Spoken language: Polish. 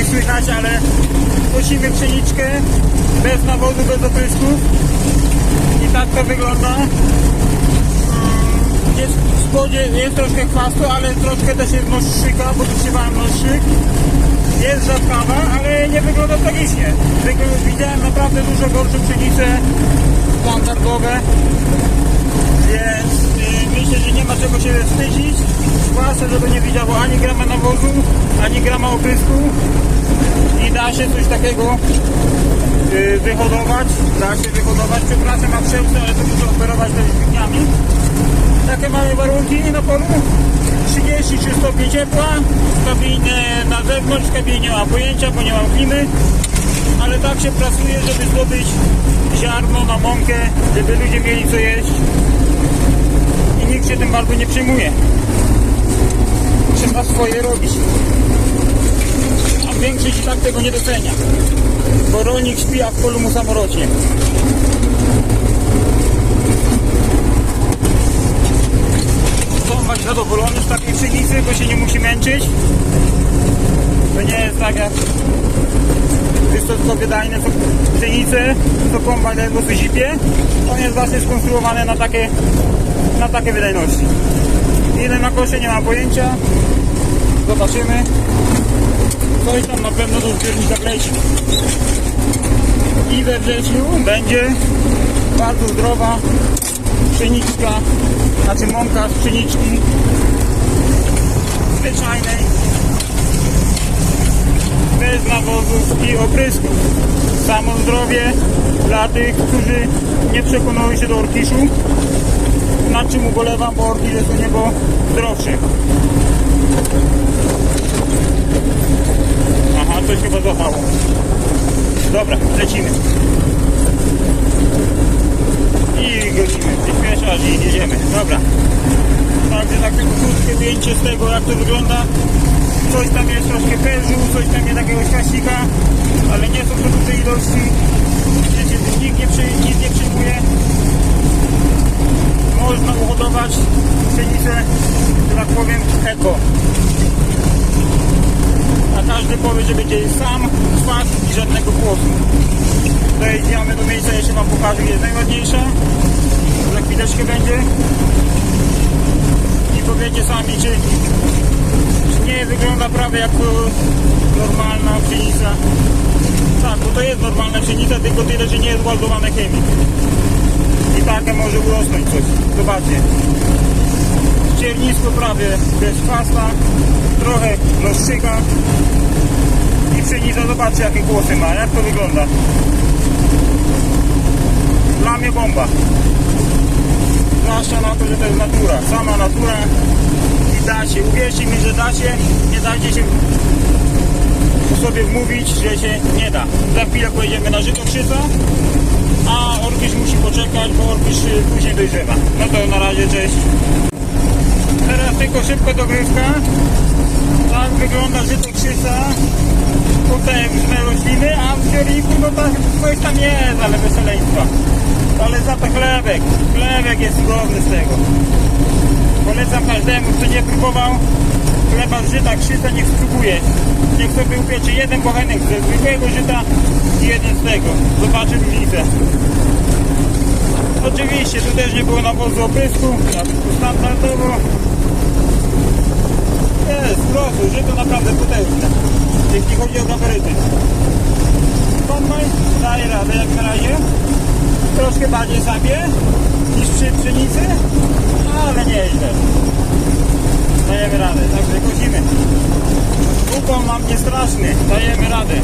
nie słychać, ale kosimy pszeniczkę bez nawozu, bez oprysków i tak to wygląda. Mm, Jest w spodzie, jest troszkę chwastu, ale troszkę też jest noższyka, bo wytrzymałem noższyk. Jest rzadkawa, ale nie wygląda tragicznie. Wygl- Widziałem naprawdę dużo gorsze pszenice standardowe, czego się wstydzić. Zwłaszcza, żeby nie widziało ani grama nawozu, ani grama oprysku. I da się coś takiego y, wyhodować. Da się wyhodować. Przepraszam, a przełce, ale to muszę operować też dźwigniami. Takie mamy warunki na polu. 33 stopnie ciepła, w kabinie na zewnątrz, w kabinie nie mam pojęcia, bo nie mam klimy, ale tak się pracuje, żeby zdobyć ziarno na mąkę, żeby ludzie mieli co jeść nikt się tym bardzo nie przejmuje. Trzeba swoje robić. A większość i tak tego nie docenia, bo rolnik śpi, a w polu mu samorocznie. Tomasz zadowolony z takiej pszenicy, bo się nie musi męczyć. To nie jest tak jak wysokowydajne są pszenice, to kombajn ledwo co zipie. On jest właśnie skonstruowany na takie, na takie wydajności. Ile na kosze nie mam pojęcia. Zobaczymy. Coś tam na pewno do zbiornika leci. I we wrześniu będzie bardzo zdrowa pszeniczka, znaczy mąka z pszeniczki zwyczajnej, bez nawozów i oprysków. Samo zdrowie dla tych, którzy nie przekonują się do orkiszu, nad czym ubolewam, bo orkisz jest u niego zdrowszy. Aha, coś chyba złapało. Dobra, lecimy. I godzimy przyspieszasz i jedziemy. Dobra. Także tak tylko krótkie zdjęcie z tego jak to wygląda. Coś tam jest troszkę perżu, coś tam jest jakiegoś kasika, ale nie są to duże ilości. Wiecie, nikt nie, nic nie przyjmuje. Można uhodować pszenicę, że tak powiem, eko. A każdy powie, że będzie sam kwas i żadnego głosu. Dojedziemy do miejsca, jeszcze Wam pokażę, jest najładniejsza. Za chwileczkę będzie. I powiecie sami, czy, czy nie wygląda prawie jak e, normalna pszenica. Tak, bo to jest normalna pszenica, tylko tyle, że nie jest ładowane chemii. I takie może urosnąć coś. Zobaczcie. Ściernisko prawie bez chwasta, trochę noszczyka i pszenica, zobaczcie jakie głosy ma, jak to wygląda. Dla mnie bomba. Zwłaszcza na to, że to jest natura. Sama natura i da się. Uwierzcie mi, że da się. Nie dajcie się sobie wmówić, że się nie da. Za chwilę pojedziemy na żyto krzyca, a orkisz musi poczekać, bo orkisz później dojrzewa. No to na razie, cześć. Teraz tylko szybko dogrywka. Tak wygląda żyto krzyca. Tutaj różne rośliny, a w zbiorniku no to coś tam jest, ale weseleństwa. Ale za to chlebek. Chlebek jest cudowny z tego. Polecam każdemu, kto nie próbował chleba z żyta krzyca, niech spróbuje. Niech sobie upiecze jeden bochenek ze zwykłego żyta i jeden z tego. Zobaczy różnicę. Oczywiście, tu też nie było nawozu oprysku, standardowo. Jest, proszę, żyto naprawdę potężne, jeśli chodzi o gabaryty. Kombajn daje radę jak na razie. Troszkę bardziej sobie niż przy pszenicy, ale nieźle. Dajemy radę, także kozimy. Upał mam nie straszny, dajemy radę.